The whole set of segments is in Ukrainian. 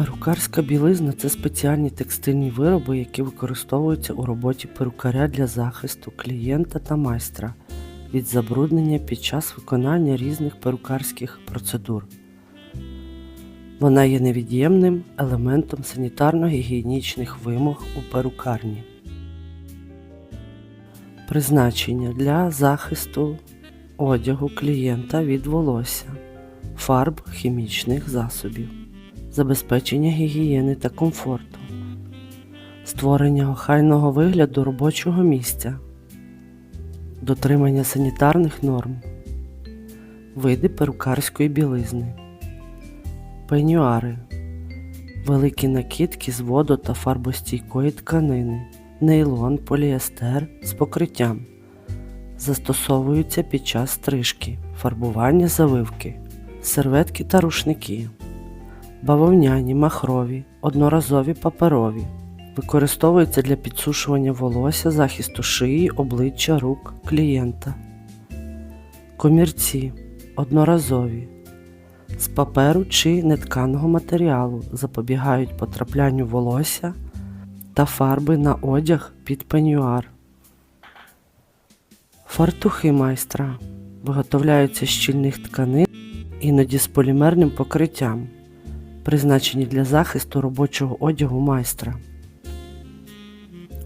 Перукарська білизна це спеціальні текстильні вироби, які використовуються у роботі перукаря для захисту клієнта та майстра від забруднення під час виконання різних перукарських процедур. Вона є невід'ємним елементом санітарно-гігієнічних вимог у перукарні. Призначення для захисту одягу клієнта від волосся, фарб хімічних засобів забезпечення гігієни та комфорту, створення охайного вигляду робочого місця, дотримання санітарних норм, види перукарської білизни, пенюари, великі накидки з водо та фарбостійкої тканини, нейлон, поліестер з покриттям. Застосовуються під час стрижки, фарбування завивки, серветки та рушники бавовняні, махрові, одноразові паперові. Використовуються для підсушування волосся, захисту шиї, обличчя, рук клієнта. Комірці одноразові. З паперу чи нетканого матеріалу запобігають потраплянню волосся та фарби на одяг під пенюар. Фартухи майстра виготовляються з щільних тканин, іноді з полімерним покриттям призначені для захисту робочого одягу майстра.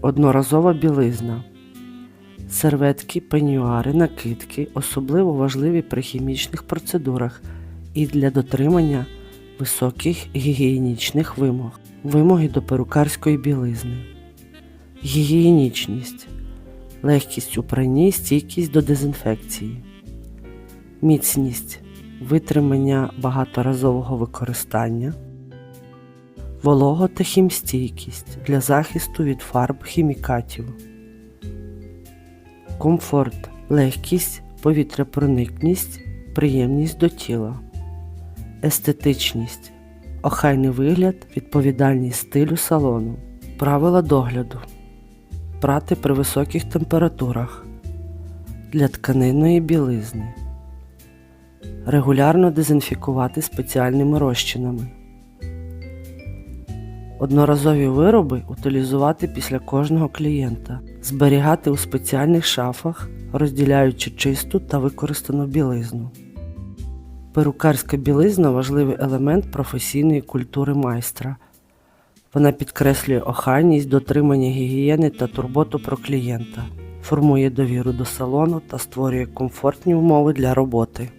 Одноразова білизна. Серветки, пенюари, накидки особливо важливі при хімічних процедурах і для дотримання високих гігієнічних вимог. Вимоги до перукарської білизни. Гігієнічність. Легкість у пранні, стійкість до дезінфекції. Міцність витримання багаторазового використання, волого та хімстійкість для захисту від фарб хімікатів, комфорт, легкість, повітряпроникність, приємність до тіла, естетичність, охайний вигляд, відповідальність стилю салону, правила догляду, прати при високих температурах для тканинної білизни регулярно дезінфікувати спеціальними розчинами. Одноразові вироби утилізувати після кожного клієнта, зберігати у спеціальних шафах, розділяючи чисту та використану білизну. Перукарська білизна важливий елемент професійної культури майстра. Вона підкреслює охайність, дотримання гігієни та турботу про клієнта, формує довіру до салону та створює комфортні умови для роботи.